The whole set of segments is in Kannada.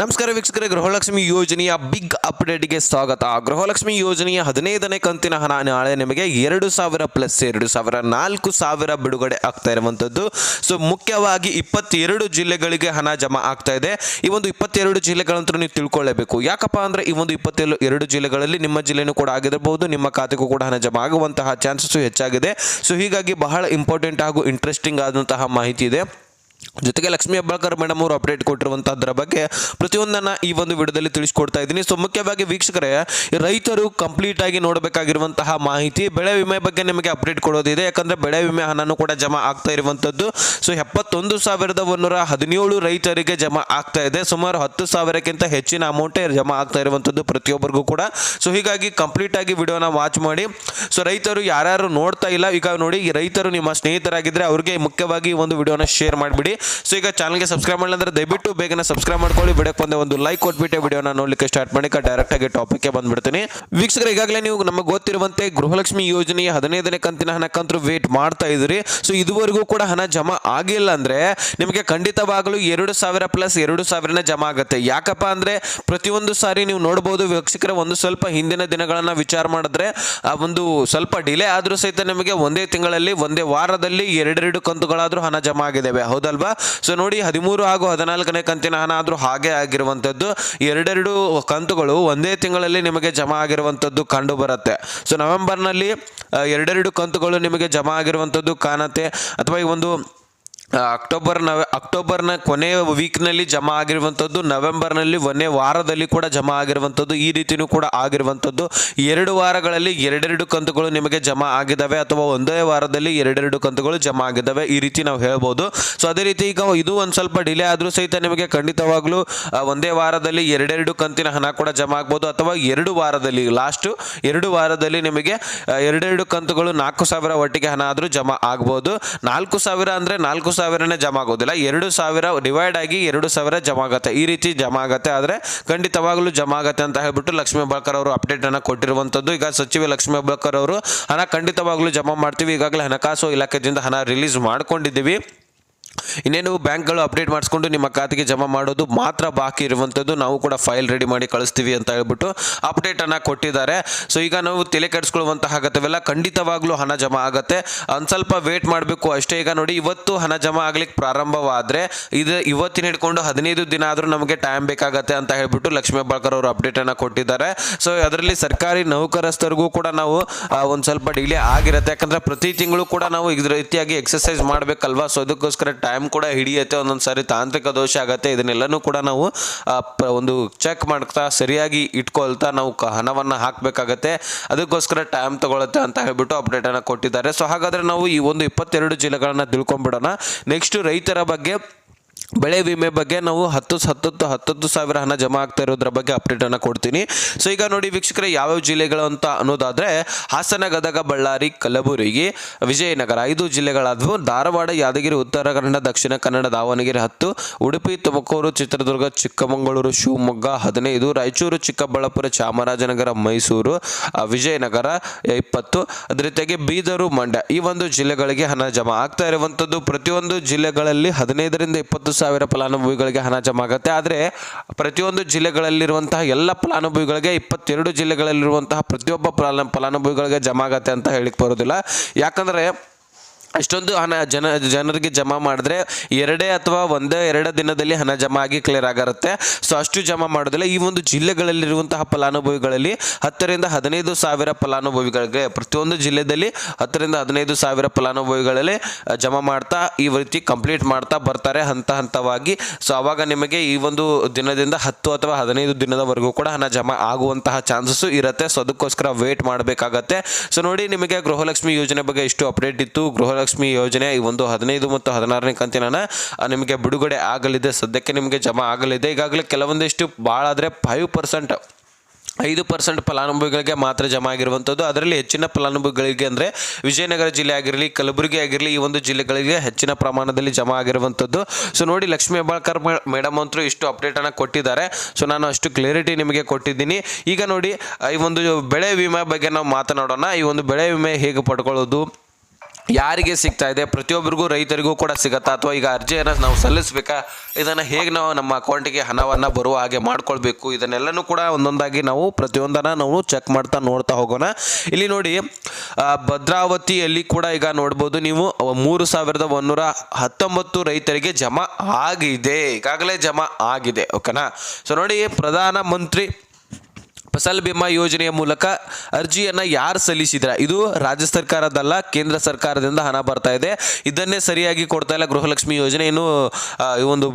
ನಮಸ್ಕಾರ ವೀಕ್ಷಕರೇ, ಗೃಹಲಕ್ಷ್ಮಿ ಯೋಜನೆಯ ಬಿಗ್ ಅಪ್ಡೇಟ್ಗೆ ಸ್ವಾಗತ. ಗೃಹಲಕ್ಷ್ಮಿ ಯೋಜನೆಯ ಹದಿನೈದನೇ ಕಂತಿನ ಹಣ ನಾಳೆ ನಿಮಗೆ ಎರಡು ಸಾವಿರ ಪ್ಲಸ್ ಎರಡು ಸಾವಿರ, ನಾಲ್ಕು ಸಾವಿರ ಬಿಡುಗಡೆ ಆಗ್ತಾ ಇರುವಂಥದ್ದು ಸೊ ಮುಖ್ಯವಾಗಿ ಇಪ್ಪತ್ತೆರಡು ಜಿಲ್ಲೆಗಳಿಗೆ ಹಣ ಜಮಾ ಆಗ್ತಾ ಇದೆ. ಈ ಒಂದು ಇಪ್ಪತ್ತೆರಡು ಜಿಲ್ಲೆಗಳಂತೂ ನೀವು ತಿಳ್ಕೊಳ್ಳಬೇಕು. ಯಾಕಪ್ಪ ಅಂದರೆ ಈ ಒಂದು ಇಪ್ಪತ್ತೆರಡು, ಎರಡು ಜಿಲ್ಲೆಗಳಲ್ಲಿ ನಿಮ್ಮ ಜಿಲ್ಲೆನೂ ಕೂಡ ಆಗಿರಬಹುದು ನಿಮ್ಮ ಖಾತೆಗೂ ಕೂಡ ಹಣ ಜಮಾ ಆಗುವಂತಹ ಚಾನ್ಸಸ್ ಹೆಚ್ಚಾಗಿದೆ. ಸೊ ಹೀಗಾಗಿ ಬಹಳ ಇಂಪಾರ್ಟೆಂಟ್ ಹಾಗೂ ಇಂಟ್ರೆಸ್ಟಿಂಗ್ ಆದಂತಹ ಮಾಹಿತಿ ಇದೆ. ಜೊತೆಗೆ ಲಕ್ಷ್ಮೀ ಹೆಬ್ಬಾಳ್ಕರ್ ಮೇಡಮ್ ಅವರು ಅಪ್ಡೇಟ್ ಕೊಟ್ಟಿರುವಂತಹದ್ರ ಬಗ್ಗೆ ಪ್ರತಿಯೊಂದನ್ನ ಈ ಒಂದು ವಿಡಿಯೋದಲ್ಲಿ ತಿಳಿಸ್ಕೊಡ್ತಾ ಇದ್ದೀನಿ. ಸೊ ಮುಖ್ಯವಾಗಿ ವೀಕ್ಷಕರೇ, ರೈತರು ಕಂಪ್ಲೀಟ್ ಆಗಿ ನೋಡಬೇಕಾಗಿರುವಂತಹ ಮಾಹಿತಿ, ಬೆಳೆ ವಿಮೆ ಬಗ್ಗೆ ನಿಮಗೆ ಅಪ್ಡೇಟ್ ಕೊಡೋದಿದೆ. ಯಾಕಂದ್ರೆ ಬೆಳೆ ವಿಮೆ ಹಣನು ಕೂಡ ಜಮಾ ಆಗ್ತಾ ಇರುವಂತದ್ದು. ಸೊ ಎಪ್ಪತ್ತೊಂದು ಸಾವಿರದ ಒಂದೂರ ಹದಿನೇಳು ರೈತರಿಗೆ ಜಮಾ ಆಗ್ತಾ ಇದೆ. ಸುಮಾರು ಹತ್ತು ಸಾವಿರಕ್ಕಿಂತ ಹೆಚ್ಚಿನ ಅಮೌಂಟ್ ಜಮಾ ಆಗ್ತಾ ಇರುವಂತದ್ದು ಪ್ರತಿಯೊಬ್ಬರಿಗೂ ಕೂಡ. ಸೊ ಹೀಗಾಗಿ ಕಂಪ್ಲೀಟ್ ಆಗಿ ವಿಡಿಯೋನ ವಾಚ್ ಮಾಡಿ. ಸೊ ರೈತರು ಯಾರ್ಯಾರು ನೋಡ್ತಾ ಇಲ್ಲ, ಈಗ ನೋಡಿ ರೈತರು ನಿಮ್ಮ ಸ್ನೇಹಿತರಾಗಿದ್ದರೆ ಅವ್ರಿಗೆ ಮುಖ್ಯವಾಗಿ ಒಂದು ವಿಡಿಯೋನ ಶೇರ್ ಮಾಡಿಬಿಡಿ. ಸೊ ಈಗ ಚಾನಲ್ಗೆ ಸಬ್ಸ್ಕ್ರೈಬ್ ಮಾಡಿಲ್ಲ ದಯವಿಟ್ಟು ಬೇಗನೆ ಸಬ್ಸ್ಕ್ರೈಬ್ ಮಾಡ್ಕೊಳ್ಳಿ. ಬಿಡಕ್ಕೆ ಬಂದೆ ಒಂದು ಲೈಕ್ ಕೊಟ್ಬಿಟ್ಟೆ ವಿಡಿಯೋನ ನೋಡ್ಲಿಕ್ಕೆ ಸ್ಟಾರ್ಟ್ ಮಾಡಿ. ಡೈರೆಕ್ಟ್ ಆಗಿ ಟಾಪಿಕ್ಗೆ ಬಂದ್ಬಿಡ್ತೀನಿ. ವೀಕ್ಷಕರು, ಈಗಾಗಲೇ ನೀವು ನಮಗೆ ಗೊತ್ತಿರುವಂತೆ ಗೃಹಲಕ್ಷ್ಮಿ ಯೋಜನೆಯ ಹದಿನೈದನೇ ಕಂತಿನ ಹಣಕ್ಕಂತೂ ವೇಟ್ ಮಾಡ್ತಾ ಇದ್ರಿ ಸೊ ಇದುವರೆಗೂ ಕೂಡ ಹಣ ಜಮಾ ಆಗಿಲ್ಲ ಅಂದ್ರೆ ನಿಮಗೆ ಖಂಡಿತವಾಗಲೂ ಎರಡು ಸಾವಿರ ಪ್ಲಸ್ ಎರಡು ಸಾವಿರನ ಜಮಾ ಆಗುತ್ತೆ. ಯಾಕಪ್ಪ ಅಂದ್ರೆ ಪ್ರತಿಯೊಂದು ಸಾರಿ ನೀವು ನೋಡಬಹುದು ವೀಕ್ಷಕರ, ಒಂದು ಸ್ವಲ್ಪ ಹಿಂದಿನ ದಿನಗಳನ್ನ ವಿಚಾರ ಮಾಡಿದ್ರೆ, ಆ ಒಂದು ಸ್ವಲ್ಪ ಡಿಲೇ ಆದ್ರೂ ಸಹಿತ ನಿಮಗೆ ಒಂದೇ ತಿಂಗಳಲ್ಲಿ, ಒಂದೇ ವಾರದಲ್ಲಿ ಎರಡೆರಡು ಕಂತುಗಳಾದರೂ ಹಣ ಜಮಾ ಆಗಿದ್ದಾವೆ. ಹೌದಲ್ವಾ? ಸೊ ನೋಡಿ, ಹದಿಮೂರು ಹಾಗೂ ಹದಿನಾಲ್ಕನೇ ಕಂತಿನ ಹಣ ಆದರೂ ಹಾಗೆ ಆಗಿರುವಂಥದ್ದು. ಎರಡೆರಡು ಕಂತುಗಳು ಒಂದೇ ತಿಂಗಳಲ್ಲಿ ನಿಮಗೆ ಜಮಾ ಆಗಿರುವಂಥದ್ದು ಕಂಡು ಬರುತ್ತೆ ಸೊ ನವೆಂಬರ್ನಲ್ಲಿ ಎರಡೆರಡು ಕಂತುಗಳು ನಿಮಗೆ ಜಮಾ ಆಗಿರುವಂಥದ್ದು ಕಾಣುತ್ತೆ. ಅಥವಾ ಈ ಒಂದು ಅಕ್ಟೋಬರ್ ನವೆ, ಅಕ್ಟೋಬರ್ನ ಕೊನೆಯ ವೀಕ್ನಲ್ಲಿ ಜಮಾ ಆಗಿರುವಂಥದ್ದು, ನವೆಂಬರ್ನಲ್ಲಿ ಒಂದೇ ವಾರದಲ್ಲಿ ಕೂಡ ಜಮಾ ಆಗಿರುವಂಥದ್ದು, ಈ ರೀತಿಯೂ ಕೂಡ ಆಗಿರುವಂಥದ್ದು. ಎರಡು ವಾರಗಳಲ್ಲಿ ಎರಡೆರಡು ಕಂತುಗಳು ನಿಮಗೆ ಜಮಾ ಆಗಿದ್ದಾವೆ, ಅಥವಾ ಒಂದೇ ವಾರದಲ್ಲಿ ಎರಡೆರಡು ಕಂತುಗಳು ಜಮಾ ಆಗಿದ್ದಾವೆ, ಈ ರೀತಿ ನಾವು ಹೇಳ್ಬೋದು. ಸೊ ಅದೇ ರೀತಿ ಈಗ ಇದು ಒಂದು ಸ್ವಲ್ಪ ಡಿಲೇ ಆದರೂ ಸಹಿತ ನಿಮಗೆ ಖಂಡಿತವಾಗ್ಲೂ ಒಂದೇ ವಾರದಲ್ಲಿ ಎರಡೆರಡು ಕಂತಿನ ಹಣ ಕೂಡ ಜಮಾ ಆಗ್ಬೋದು, ಅಥವಾ ಎರಡು ವಾರದಲ್ಲಿ ಲಾಸ್ಟು ಎರಡು ವಾರದಲ್ಲಿ ನಿಮಗೆ ಎರಡೆರಡು ಕಂತುಗಳು ನಾಲ್ಕು ಸಾವಿರ ಒಟ್ಟಿಗೆ ಹಣ ಆದರೂ ಜಮಾ ಆಗ್ಬೋದು. ನಾಲ್ಕು ಸಾವಿರ ಅಂದರೆ ನಾಲ್ಕು ಸಾವಿರನೇ ಜಮಾ ಆಗೋದಿಲ್ಲ ಎರಡು ಸಾವಿರ ಡಿವೈಡ್ ಆಗಿ ಎರಡು ಸಾವಿರ ಜಮಾ ಆಗುತ್ತೆ ಈ ರೀತಿ ಜಮಾ ಆಗುತ್ತೆ ಆದರೆ ಖಂಡಿತವಾಗಲೂ ಜಮಾ ಆಗುತ್ತೆ ಅಂತ ಹೇಳ್ಬಿಟ್ಟು ಲಕ್ಷ್ಮೀ ಹೆಬ್ಬಾಳ್ಕರ್ ಅವರು ಅಪ್ಡೇಟ್ ಅನ್ನು ಕೊಟ್ಟಿರುವಂಥದ್ದು. ಈಗ ಸಚಿವ ಲಕ್ಷ್ಮೀ ಹೆಬ್ಬಾಳ್ಕರ್ ಅವರು ಹಣ ಖಂಡಿತವಾಗ್ಲೂ ಜಮಾ ಮಾಡ್ತೀವಿ. ಈಗಾಗಲೇ ಹಣಕಾಸು ಇಲಾಖೆಯಿಂದ ಹಣ ರಿಲೀಸ್ ಮಾಡ್ಕೊಂಡಿದ್ದೀವಿ. ಇನ್ನೇನು ಬ್ಯಾಂಕ್ಗಳು ಅಪ್ಡೇಟ್ ಮಾಡಿಸ್ಕೊಂಡು ನಿಮ್ಮ ಖಾತೆಗೆ ಜಮಾ ಮಾಡೋದು ಮಾತ್ರ ಬಾಕಿ ಇರುವಂಥದ್ದು ನಾವು ಕೂಡ ಫೈಲ್ ರೆಡಿ ಮಾಡಿ ಕಳಿಸ್ತೀವಿ ಅಂತ ಹೇಳ್ಬಿಟ್ಟು ಅಪ್ಡೇಟನ್ನು ಕೊಟ್ಟಿದ್ದಾರೆ. ಸೊ, ಈಗ ನಾವು ತಲೆ ಕೆಡಿಸ್ಕೊಳ್ಳುವಂತಹ ಅಗತ್ಯವೆಲ್ಲ ಖಂಡಿತವಾಗ್ಲೂ ಹಣ ಜಮಾ ಆಗುತ್ತೆ. ಒಂದು ಸ್ವಲ್ಪ ವೇಟ್ ಮಾಡಬೇಕು. ಅಷ್ಟೇ ಈಗ ನೋಡಿ, ಇವತ್ತು ಹಣ ಜಮಾ ಆಗ್ಲಿಕ್ಕೆ ಪ್ರಾರಂಭವಾದರೆ ಇದು ಇವತ್ತಿನ ಹಿಡ್ಕೊಂಡು ಹದಿನೈದು ದಿನ ಆದರೂ ನಮಗೆ ಟೈಮ್ ಬೇಕಾಗತ್ತೆ ಅಂತ ಹೇಳ್ಬಿಟ್ಟು ಲಕ್ಷ್ಮೀ ಬಾಳ್ಕರ್ ಅವರು ಅಪ್ಡೇಟನ್ನು ಕೊಟ್ಟಿದ್ದಾರೆ. ಸೊ, ಅದರಲ್ಲಿ ಸರ್ಕಾರಿ ನೌಕರಸ್ಥರಿಗೂ ಕೂಡ ನಾವು ಒಂದು ಸ್ವಲ್ಪ ಡಿಲೇ ಆಗಿರುತ್ತೆ. ಯಾಕಂದರೆ ಪ್ರತಿ ತಿಂಗಳು ಕೂಡ ನಾವು ಇದ್ರ ರೀತಿಯಾಗಿ ಎಕ್ಸಸೈಸ್ ಮಾಡಬೇಕಲ್ವಾ? ಸೊ, ಅದಕ್ಕೋಸ್ಕರ ಟೈಮ್ ಕೂಡ ಹಿಡಿಯುತ್ತೆ, ಒಂದೊಂದು ಸಾರಿ ತಾಂತ್ರಿಕ ದೋಷ ಆಗುತ್ತೆ. ಇದನ್ನೆಲ್ಲನೂ ಕೂಡ ನಾವು ಒಂದು ಚೆಕ್ ಮಾಡ್ತಾ ಸರಿಯಾಗಿ ಇಟ್ಕೊಳ್ತಾ ನಾವು ಹಣವನ್ನು ಹಾಕಬೇಕಾಗತ್ತೆ. ಅದಕ್ಕೋಸ್ಕರ ಟೈಮ್ ತಗೊಳುತ್ತೆ ಅಂತ ಹೇಳ್ಬಿಟ್ಟು ಅಪ್ಡೇಟನ್ನು ಕೊಟ್ಟಿದ್ದಾರೆ. ಸೊ ಹಾಗಾದರೆ ನಾವು ಈ ಒಂದು ಇಪ್ಪತ್ತೆರಡು ಜಿಲ್ಲೆಗಳನ್ನು ತಿಳ್ಕೊಂಬಿಡೋಣ. ನೆಕ್ಸ್ಟ್ ರೈತರ ಬಗ್ಗೆ ಬೆಳೆ ವಿಮೆ ಬಗ್ಗೆ ನಾವು ಹತ್ತು ಹತ್ತತ್ತು ಹತ್ತತ್ತು ಸಾವಿರ ಹಣ ಜಮಾ ಆಗ್ತಾ ಇರೋದ್ರ ಬಗ್ಗೆ ಅಪ್ಡೇಟನ್ನು ಕೊಡ್ತೀನಿ. ಸೊ ಈಗ ನೋಡಿ ವೀಕ್ಷಕರೇ ಯಾವ್ಯಾವ ಜಿಲ್ಲೆಗಳು ಅಂತ ಅನ್ನೋದಾದರೆ ಹಾಸನ, ಗದಗ, ಬಳ್ಳಾರಿ, ಕಲಬುರಗಿ, ವಿಜಯನಗರ ಐದು ಜಿಲ್ಲೆಗಳಾದವು. ಧಾರವಾಡ, ಯಾದಗಿರಿ, ಉತ್ತರ ಕನ್ನಡ, ದಕ್ಷಿಣ ಕನ್ನಡ, ದಾವಣಗೆರೆ ಹತ್ತು. ಉಡುಪಿ, ತುಮಕೂರು, ಚಿತ್ರದುರ್ಗ, ಚಿಕ್ಕಮಗಳೂರು, ಶಿವಮೊಗ್ಗ ಹದಿನೈದು. ರಾಯಚೂರು, ಚಿಕ್ಕಬಳ್ಳಾಪುರ, ಚಾಮರಾಜನಗರ, ಮೈಸೂರು ವಿಜಯನಗರ ಇಪ್ಪತ್ತು. ಅದ್ರ ಜೊತೆಗೆ ಬೀದರು, ಮಂಡ್ಯ ಈ ಒಂದು ಜಿಲ್ಲೆಗಳಿಗೆ ಹಣ ಜಮಾ ಆಗ್ತಾ ಇರುವಂಥದ್ದು ಪ್ರತಿಯೊಂದು ಜಿಲ್ಲೆಗಳಲ್ಲಿ ಹದಿನೈದರಿಂದ ಇಪ್ಪತ್ತು ಸಾವಿರ ಫಲಾನುಭವಿಗಳಿಗೆ ಹಣ ಜಮಾ ಆಗುತ್ತೆ ಆದರೆ ಪ್ರತಿಯೊಂದು ಜಿಲ್ಲೆಗಳಲ್ಲಿರುವಂತಹ ಎಲ್ಲ ಫಲಾನುಭವಿಗಳಿಗೆ ಇಪ್ಪತ್ತೆರಡು ಜಿಲ್ಲೆಗಳಲ್ಲಿರುವಂತಹ ಪ್ರತಿಯೊಬ್ಬ ಫಲಾನು, ಫಲಾನುಭವಿಗಳಿಗೆ ಜಮಾ ಆಗತ್ತೆ ಅಂತ ಹೇಳಿಕ್ ಬರೋದಿಲ್ಲ. ಯಾಕಂದರೆ ಅಷ್ಟೊಂದು ಹಣ ಜನ, ಜನರಿಗೆ ಜಮಾ ಮಾಡಿದ್ರೆ ಎರಡೇ ಅಥವಾ ಒಂದೇ, ಎರಡು ದಿನದಲ್ಲಿ ಹಣ ಜಮಾ ಆಗಿ ಕ್ಲಿಯರ್ ಆಗಿರುತ್ತೆ. ಸೊ ಅಷ್ಟು ಜಮಾ ಮಾಡೋದಿಲ್ಲ. ಈ ಒಂದು ಜಿಲ್ಲೆಗಳಲ್ಲಿರುವಂತಹ ಫಲಾನುಭವಿಗಳಲ್ಲಿ ಹತ್ತರಿಂದ ಹದಿನೈದು ಸಾವಿರ ಫಲಾನುಭವಿಗಳಿಗೆ, ಪ್ರತಿಯೊಂದು ಜಿಲ್ಲೆಯಲ್ಲಿ ಹತ್ತರಿಂದ ಹದಿನೈದು ಸಾವಿರ ಫಲಾನುಭವಿಗಳಲ್ಲಿ ಜಮಾ ಮಾಡ್ತಾ, ಈ ರೀತಿ ಕಂಪ್ಲೀಟ್ ಮಾಡ್ತಾ ಬರ್ತಾರೆ ಹಂತ ಹಂತವಾಗಿ. ಸೊ ಆವಾಗ ನಿಮಗೆ ಈ ಒಂದು ದಿನದಿಂದ ಹತ್ತು ಅಥವಾ ಹದಿನೈದು ದಿನದವರೆಗೂ ಕೂಡ ಹಣ ಜಮಾ ಆಗುವಂತಹ ಚಾನ್ಸಸ್ಸು ಇರುತ್ತೆ. ಸೊ ಅದಕ್ಕೋಸ್ಕರ ವೇಟ್ ಮಾಡಬೇಕಾಗತ್ತೆ. ಸೊ ನೋಡಿ, ನಿಮಗೆ ಗೃಹಲಕ್ಷ್ಮಿ ಯೋಜನೆ ಬಗ್ಗೆ ಇಷ್ಟು ಅಪ್ಡೇಟ್ ಇತ್ತು. ಗೃಹಲಕ್ಷ್ಮಿ ಯೋಜನೆ ಈ ಒಂದು ಹದಿನೈದು ಮತ್ತು ಹದಿನಾರನೇ ಕಂತಿನ ನಿಮಗೆ ಬಿಡುಗಡೆ ಆಗಲಿದೆ. ಸದ್ಯಕ್ಕೆ ನಿಮಗೆ ಜಮಾ ಆಗಲಿದೆ. ಈಗಾಗಲೇ ಕೆಲವೊಂದಿಷ್ಟು ಭಾಳ ಆದರೆ ಫೈವ್ ಪರ್ಸೆಂಟ್ ಐದು ಪರ್ಸೆಂಟ್ ಫಲಾನುಭವಿಗಳಿಗೆ ಮಾತ್ರ ಜಮಾ ಆಗಿರುವಂಥದ್ದು ಅದರಲ್ಲಿ ಹೆಚ್ಚಿನ ಫಲಾನುಭವಿಗಳಿಗೆ ಅಂದರೆ ವಿಜಯನಗರ ಜಿಲ್ಲೆ ಆಗಿರಲಿ, ಕಲಬುರಗಿ ಆಗಿರಲಿ, ಈ ಒಂದು ಜಿಲ್ಲೆಗಳಿಗೆ ಹೆಚ್ಚಿನ ಪ್ರಮಾಣದಲ್ಲಿ ಜಮಾ ಆಗಿರುವಂಥದ್ದು ಸೊ, ನೋಡಿ ಲಕ್ಷ್ಮೀ ಹೆಬ್ಬಾಳ್ಕರ್ ಮೇಡಮ್ ಅಂತೂ ಇಷ್ಟು ಅಪ್ಡೇಟನ್ನು ಕೊಟ್ಟಿದ್ದಾರೆ. ಸೊ, ನಾನು ಅಷ್ಟು ಕ್ಲಿಯರಿಟಿ ನಿಮಗೆ ಕೊಟ್ಟಿದ್ದೀನಿ. ಈಗ ನೋಡಿ ಈ ಒಂದು ಬೆಳೆ ವಿಮೆ ಬಗ್ಗೆ ನಾವು ಮಾತನಾಡೋಣ. ಈ ಒಂದು ಬೆಳೆ ವಿಮೆ ಹೇಗೆ ಪಡ್ಕೊಳ್ಳೋದು? ಯಾರಿಗೆ ಸಿಗ್ತಾ ಇದೆ? ಪ್ರತಿಯೊಬ್ಬರಿಗೂ, ರೈತರಿಗೂ ಕೂಡ ಸಿಗತ್ತಾ? ಅಥವಾ ಈಗ ಅರ್ಜಿಯನ್ನು ನಾವು ಸಲ್ಲಿಸಬೇಕಾ? ಇದನ್ನು ಹೇಗೆ ನಾವು ನಮ್ಮ ಅಕೌಂಟಿಗೆ ಹಣವನ್ನು ಬರುವ ಹಾಗೆ ಮಾಡ್ಕೊಳ್ಬೇಕು? ಇದನ್ನೆಲ್ಲನೂ ಕೂಡ ಒಂದೊಂದಾಗಿ ನಾವು ಪ್ರತಿಯೊಂದನ್ನು ನಾವು ಚೆಕ್ ಮಾಡ್ತಾ ನೋಡ್ತಾ ಹೋಗೋಣ. ಇಲ್ಲಿ ನೋಡಿ ಭದ್ರಾವತಿಯಲ್ಲಿ ಕೂಡ ಈಗ ನೋಡ್ಬೋದು ನೀವು, ಮೂರು ಸಾವಿರದ ಒಂದೂರ ಹತ್ತೊಂಬತ್ತು ರೈತರಿಗೆ ಜಮಾ ಆಗಿದೆ. ಈಗಾಗಲೇ ಜಮಾ ಆಗಿದೆ ಓಕೆನಾ ಸೊ ನೋಡಿ ಪ್ರಧಾನ ಮಂತ್ರಿ ಫಸಲ್ ಬಿಮಾ ಯೋಜನೆಯ ಮೂಲಕ ಅರ್ಜಿಯನ್ನು ಯಾರು ಸಲ್ಲಿಸಿದ್ರ? ಇದು ರಾಜ್ಯ ಸರ್ಕಾರದಲ್ಲ ಕೇಂದ್ರ ಸರ್ಕಾರದಿಂದ ಹಣ ಬರ್ತಾ ಇದೆ. ಇದನ್ನೇ ಸರಿಯಾಗಿ ಕೊಡ್ತಾ ಇಲ್ಲ ಗೃಹಲಕ್ಷ್ಮಿ ಯೋಜನೆ. ಏನು ಈ ಒಂದು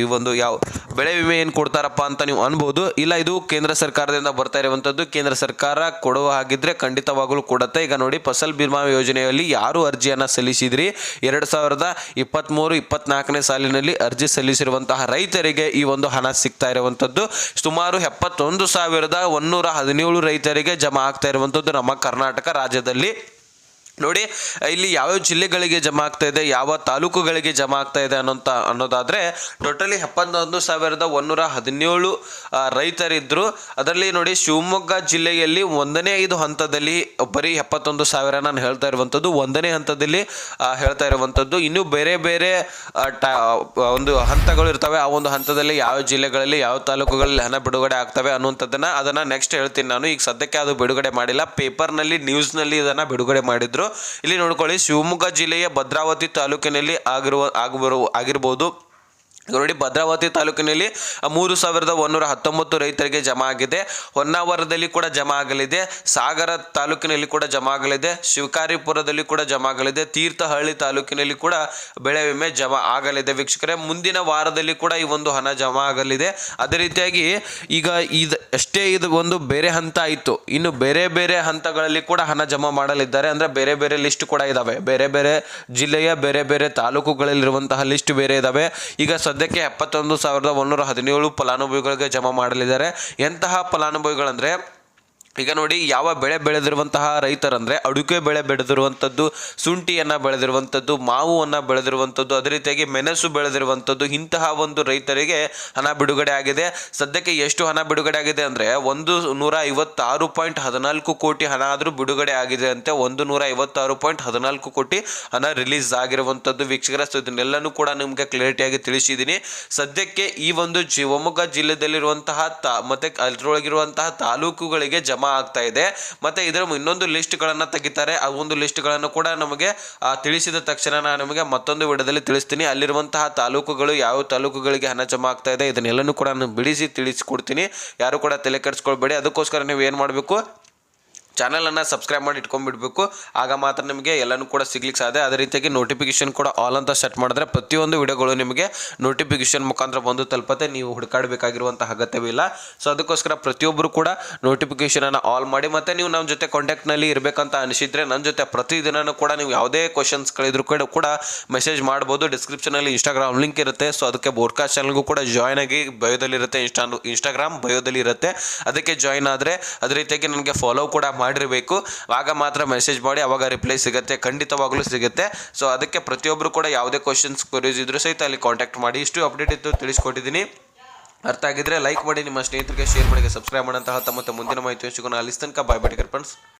ಈ ಒಂದು ಯಾವ ಬೆಳೆ ವಿಮೆ ಏನು ಕೊಡ್ತಾರಪ್ಪ ಅಂತ ನೀವು ಅನ್ಬೋದು. ಇಲ್ಲ, ಇದು ಕೇಂದ್ರ ಸರ್ಕಾರದಿಂದ ಬರ್ತಾ ಇರುವಂಥದ್ದು ಕೇಂದ್ರ ಸರ್ಕಾರ ಕೊಡುವ ಹಾಗಿದ್ರೆ ಖಂಡಿತವಾಗಲೂ ಕೊಡುತ್ತೆ. ಈಗ ನೋಡಿ, ಫಸಲ್ ಬಿಮಾ ಯೋಜನೆಯಲ್ಲಿ ಯಾರು ಅರ್ಜಿಯನ್ನು ಸಲ್ಲಿಸಿದ್ರಿ? ಎರಡು ಸಾವಿರದ ಇಪ್ಪತ್ತ್ಮೂರು ಇಪ್ಪತ್ನಾಲ್ಕನೇ ಸಾಲಿನಲ್ಲಿ ಅರ್ಜಿ ಸಲ್ಲಿಸಿರುವಂತಹ ರೈತರಿಗೆ ಈ ಒಂದು ಹಣ ಸಿಗ್ತಾ ಇರುವಂಥದ್ದು ಸುಮಾರು ಎಪ್ಪತ್ತೊಂದು ಸಾವಿರದ ಒಂದೂರ ಹದಿನೇಳು ರೈತರಿಗೆ ಜಮಾ ಆಗ್ತಾ ಇರುವಂಥದ್ದು ನಮ್ಮ ಕರ್ನಾಟಕ ರಾಜ್ಯದಲ್ಲಿ. ನೋಡಿ ಇಲ್ಲಿ ಯಾವ್ಯಾವ ಜಿಲ್ಲೆಗಳಿಗೆ ಜಮಾ ಆಗ್ತಾ ಇದೆ ಯಾವ ತಾಲೂಕುಗಳಿಗೆ ಜಮಾ ಆಗ್ತಾ ಇದೆ ಅನ್ನೋಂತ ಅನ್ನೋದಾದ್ರೆ ಟೋಟಲಿ ಎಪ್ಪತ್ತೊಂದು ಸಾವಿರದ ಒಂದೂರ ಹದಿನೇಳು ಆ, ರೈತರಿದ್ರು. ಅದರಲ್ಲಿ ನೋಡಿ ಶಿವಮೊಗ್ಗ ಜಿಲ್ಲೆಯಲ್ಲಿ ಒಂದನೇ ಐದು ಹಂತದಲ್ಲಿ ಬರೀ ಎಪ್ಪತ್ತೊಂದು ಸಾವಿರ ನಾನು ಹೇಳ್ತಾ ಇರುವಂಥದ್ದು ಒಂದನೇ ಹಂತದಲ್ಲಿ ಹೇಳ್ತಾ ಇರುವಂಥದ್ದು. ಇನ್ನೂ ಬೇರೆ ಬೇರೆ ಟ- ಒಂದು ಹಂತಗಳು ಇರ್ತವೆ. ಆ ಒಂದು ಹಂತದಲ್ಲಿ ಯಾವ ಜಿಲ್ಲೆಗಳಲ್ಲಿ ಯಾವ ತಾಲೂಕುಗಳಲ್ಲಿ ಹಣ ಬಿಡುಗಡೆ ಆಗ್ತವೆ ಅನ್ನುವಂಥದ್ದನ್ನು ಅದನ್ನ ನೆಕ್ಸ್ಟ್ ಹೇಳ್ತೀನಿ ನಾನು. ಈಗ ಸದ್ಯಕ್ಕೆ ಅದು ಬಿಡುಗಡೆ ಮಾಡಿಲ್ಲ. ಪೇಪರ್ನಲ್ಲಿ ನ್ಯೂಸ್ನಲ್ಲಿ ಇದನ್ನ ಬಿಡುಗಡೆ ಮಾಡಿದ್ರು. ಇಲ್ಲಿ ನೋಡ್ಕೊಳ್ಳಿ ಶಿವಮೊಗ್ಗ ಜಿಲ್ಲೆಯ ಭದ್ರಾವತಿ ತಾಲೂಕಿನಲ್ಲಿ ಆಗಿರುವ ಆಗಿರುವ ಆಗಿರ್ಬೋದು. ನೋಡಿ ಭದ್ರಾವತಿ ತಾಲೂಕಿನಲ್ಲಿ ಮೂರು ಸಾವಿರದ ಒಂದೂರ ಹತ್ತೊಂಬತ್ತು ರೈತರಿಗೆ ಜಮಾ ಆಗಿದೆ. ಹೊನ್ನಾವರದಲ್ಲಿ ಕೂಡ ಜಮಾ ಆಗಲಿದೆ. ಸಾಗರ ತಾಲೂಕಿನಲ್ಲಿ ಕೂಡ ಜಮಾ ಆಗಲಿದೆ. ಶಿವಕಾರಿಪುರದಲ್ಲಿ ಕೂಡ ಜಮಾ ಆಗಲಿದೆ. ತೀರ್ಥಹಳ್ಳಿ ತಾಲೂಕಿನಲ್ಲಿ ಕೂಡ ಬೆಳೆ ವಿಮೆ ಜಮಾ ಆಗಲಿದೆ. ವೀಕ್ಷಕರೇ, ಮುಂದಿನ ವಾರದಲ್ಲಿ ಕೂಡ ಈ ಒಂದು ಹಣ ಜಮಾ ಆಗಲಿದೆ. ಅದೇ ರೀತಿಯಾಗಿ ಈಗ ಇದು ಅಷ್ಟೇ ಇದು ಒಂದು ಬೇರೆ ಹಂತ ಆಯಿತು. ಇನ್ನು ಬೇರೆ ಬೇರೆ ಹಂತಗಳಲ್ಲಿ ಕೂಡ ಹಣ ಜಮಾ ಮಾಡಲಿದ್ದಾರೆ. ಅಂದರೆ ಬೇರೆ ಬೇರೆ ಲಿಸ್ಟ್ ಕೂಡ ಇದ್ದಾವೆ ಬೇರೆ ಬೇರೆ ಜಿಲ್ಲೆಯ ಬೇರೆ ಬೇರೆ ತಾಲೂಕುಗಳಲ್ಲಿರುವಂತಹ ಲಿಸ್ಟ್ ಬೇರೆ ಇದ್ದಾವೆ ಈಗ ಸದ್ಯಕ್ಕೆ ಎಪ್ಪತ್ತೊಂದು ಸಾವಿರದ ಒಂದೂರ ಹದಿನೇಳು ಫಲಾನುಭವಿಗಳಿಗೆ ಜಮಾ ಮಾಡಲಿದ್ದಾರೆ. ಎಂತಹ ಫಲಾನುಭವಿಗಳಂದರೆ ಈಗ ನೋಡಿ, ಯಾವ ಬೆಳೆ ಬೆಳೆದಿರುವಂತಹ ರೈತರಂದ್ರೆ ಅಡುಗೆ ಬೆಳೆ ಬೆಳೆದಿರುವಂಥದ್ದು, ಶುಂಠಿಯನ್ನು ಬೆಳೆದಿರುವಂಥದ್ದು, ಮಾವನ್ನು ಬೆಳೆದಿರುವಂಥದ್ದು, ಅದೇ ರೀತಿಯಾಗಿ ಮೆಣಸು ಬೆಳೆದಿರುವಂಥದ್ದು, ಇಂತಹ ಒಂದು ರೈತರಿಗೆ ಹಣ ಬಿಡುಗಡೆ ಆಗಿದೆ. ಸದ್ಯಕ್ಕೆ ಎಷ್ಟು ಹಣ ಬಿಡುಗಡೆ ಆಗಿದೆ ಅಂದರೆ ಒಂದು ನೂರ ಐವತ್ತಾರು ಪಾಯಿಂಟ್ ಹದಿನಾಲ್ಕು ಕೋಟಿ ಹಣ ಆದರೂ ಬಿಡುಗಡೆ ಆಗಿದೆ ಅಂತೆ. ಒಂದು ನೂರ ಐವತ್ತಾರು ಪಾಯಿಂಟ್ ಹದಿನಾಲ್ಕು ಕೋಟಿ ಹಣ ರಿಲೀಸ್ ಆಗಿರುವಂಥದ್ದು ವೀಕ್ಷಕರ. ಇದನ್ನೆಲ್ಲನೂ ಕೂಡ ನಿಮಗೆ ಕ್ಲಿಯರಿಟಿಯಾಗಿ ತಿಳಿಸಿದ್ದೀನಿ. ಸದ್ಯಕ್ಕೆ ಈ ಒಂದು ಶಿವಮೊಗ್ಗ ಜಿಲ್ಲೆಯಲ್ಲಿರುವಂತಹ ತಾ, ಮತ್ತೆ ಅದರೊಳಗಿರುವಂತಹ ತಾಲೂಕುಗಳಿಗೆ ಆಗ್ತಾ ಇದೆ. ಮತ್ತೆ ಇದರ ಇನ್ನೊಂದು ಲಿಸ್ಟ್ಗಳನ್ನು ತೆಗಿತಾರೆ. ಆ ಒಂದು ಲಿಸ್ಟ್ಗಳನ್ನು ಕೂಡ ನಮಗೆ ತಿಳಿಸಿದ ತಕ್ಷಣ ನಾನು ನಿಮಗೆ ಮತ್ತೊಂದು ವಿಡಿಯೋದಲ್ಲಿ ತಿಳಿಸ್ತೀನಿ. ಅಲ್ಲಿರುವಂತಹ ತಾಲೂಕುಗಳು ಯಾವ ತಾಲೂಕುಗಳಿಗೆ ಹಣ ಜಮಾ ಆಗ್ತಾ ಇದೆ ಇದನ್ನೆಲ್ಲನೂ ಕೂಡ ನಾನು ಬಿಡಿಸಿ ತಿಳಿಸಿಕೊಡ್ತೀನಿ. ಯಾರು ಕೂಡ ತಲೆ ಕೆಡಿಸ್ಕೊಳ್ಬೇಡಿ. ಅದಕ್ಕೋಸ್ಕರ ನೀವು ಏನು ಮಾಡಬೇಕು? ಚಾನಲನ್ನು ಸಬ್ಸ್ಕ್ರೈಬ್ ಮಾಡಿ ಇಟ್ಕೊಂಡ್ಬಿಡ್ಬೇಕು. ಆಗ ಮಾತ್ರ ನಿಮಗೆ ಎಲ್ಲನೂ ಕೂಡ ಸಿಗ್ಲಿಕ್ಕೆ ಸಾಧ್ಯ. ಅದೇ ರೀತಿಯಾಗಿ ನೋಟಿಫಿಕೇಶನ್ ಕೂಡ ಆಲ್ ಅಂತ ಸೆಟ್ ಮಾಡಿದ್ರೆ ಪ್ರತಿಯೊಂದು ವಿಡಿಯೋಗಳು ನಿಮಗೆ ನೋಟಿಫಿಕೇಶನ್ ಮುಖಾಂತರ ಬಂದು ತಲುಪತ್ತೆ. ನೀವು ಹುಡುಕಾಡಬೇಕಾಗಿರುವಂಥ ಅಗತ್ಯವಿಲ್ಲ. ಸೊ ಅದಕ್ಕೋಸ್ಕರ ಪ್ರತಿಯೊಬ್ಬರು ಕೂಡ ನೋಟಿಫಿಕೇಶನನ್ನು ಆಲ್ ಮಾಡಿ ಮತ್ತು ನೀವು ನಮ್ಮ ಜೊತೆ ಕಾಂಟ್ಯಾಕ್ಟ್ನಲ್ಲಿ ಇರಬೇಕಂತ ಅನಿಸಿದರೆ ನನ್ನ ಜೊತೆ ಪ್ರತಿದಿನನೂ ಕೂಡ ನೀವು ಯಾವುದೇ ಕ್ವಶನ್ಸ್ಗಳಿದ್ರು ಕೂಡ ಕೂಡ ಮೆಸೇಜ್ ಮಾಡ್ಬೋದು. ಡಿಸ್ಕ್ರಿಪ್ಷನಲ್ಲಿ ಇನ್ಸ್ಟಾಗ್ರಾಮ್ ಲಿಂಕ್ ಇರುತ್ತೆ. ಸೊ ಅದಕ್ಕೆ ಬೋಡ್ಕಾಸ್ಟ್ ಚಾನಲ್ಗೂ ಕೂಡ ಜಾಯ್ನ್ ಆಗಿ ಬಯೋದಲ್ಲಿರುತ್ತೆ ಇನ್ಸ್ಟಾ ಇನ್ಸ್ಟಾಗ್ರಾಮ್ ಬಯೋದಲ್ಲಿ ಇರುತ್ತೆ ಅದಕ್ಕೆ ಜಾಯ್ನ್ ಆದರೆ ಅದೇ ರೀತಿಯಾಗಿ ನನಗೆ ಫಾಲೋ ಕೂಡ ಮಾಡಿರಬೇಕು. ಆಗ ಮಾತ್ರ ಮೆಸೇಜ್ ಮಾಡಿ, ಅವಾಗ ರಿಪ್ಲೈ ಸಿಗುತ್ತೆ, ಖಂಡಿತವಾಗಲೂ ಸಿಗುತ್ತೆ. ಸೊ ಅದಕ್ಕೆ ಪ್ರತಿಯೊಬ್ಬರು ಕೂಡ ಯಾವುದೇ ಕ್ವಶನ್ಸ್ ಕ್ವರೀಸ್ ಇದ್ರೂ ಸಹಿತ ಅಲ್ಲಿ ಕಾಂಟ್ಯಾಕ್ಟ್ ಮಾಡಿ. ಇಷ್ಟು ಅಪ್ಡೇಟ್ ಇತ್ತು ತಿಳಿಸ್ಕೊಟ್ಟಿದ್ದೀನಿ. ಅರ್ಥ ಆಗಿದ್ರೆ ಲೈಕ್ ಮಾಡಿ, ನಿಮ್ಮ ಸ್ನೇಹಿತರಿಗೆ ಶೇರ್ ಮಾಡಿ, ಸಬ್ಸ್ಕ್ರೈಬ್ ಮಾಡಂತಹ ತಮ್ಮ ಮುಂದಿನ ಮಾಹಿತಿ ಸಿಗೋಣ ಅಲ್ಲಿ ತನಕ ಬಾಯ್ ಬಾಯ್ ಫ್ರೆಂಡ್ಸ್